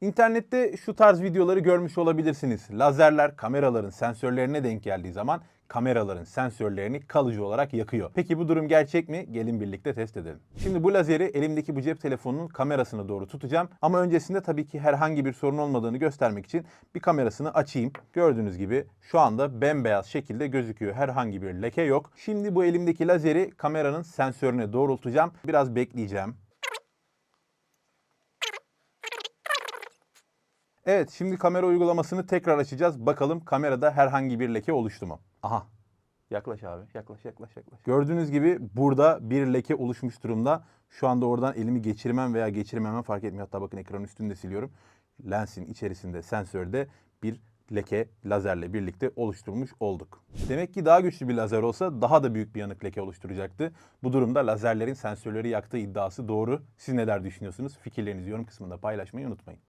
İnternette şu tarz videoları görmüş olabilirsiniz. Lazerler kameraların sensörlerine denk geldiği zaman kameraların sensörlerini kalıcı olarak yakıyor. Peki bu durum gerçek mi? Gelin birlikte test edelim. Şimdi bu lazeri elimdeki bu cep telefonunun kamerasına doğru tutacağım. Ama öncesinde tabii ki herhangi bir sorun olmadığını göstermek için bir kamerasını açayım. Gördüğünüz gibi şu anda bembeyaz şekilde gözüküyor. Herhangi bir leke yok. Şimdi bu elimdeki lazeri kameranın sensörüne doğrultacağım. Biraz bekleyeceğim. Evet şimdi kamera uygulamasını tekrar açacağız. Bakalım kamerada herhangi bir leke oluştu mu? Aha. Yaklaş abi. Yaklaş yaklaş yaklaş. Gördüğünüz gibi burada bir leke oluşmuş durumda. Şu anda oradan elimi geçirmem veya geçirmemem fark etmiyor. Hatta bakın ekranın üstünde siliyorum. Lensin içerisinde sensörde bir leke lazerle birlikte oluşturmuş olduk. Demek ki daha güçlü bir lazer olsa daha da büyük bir yanık leke oluşturacaktı. Bu durumda lazerlerin sensörleri yaktığı iddiası doğru. Siz neler düşünüyorsunuz? Fikirlerinizi yorum kısmında paylaşmayı unutmayın.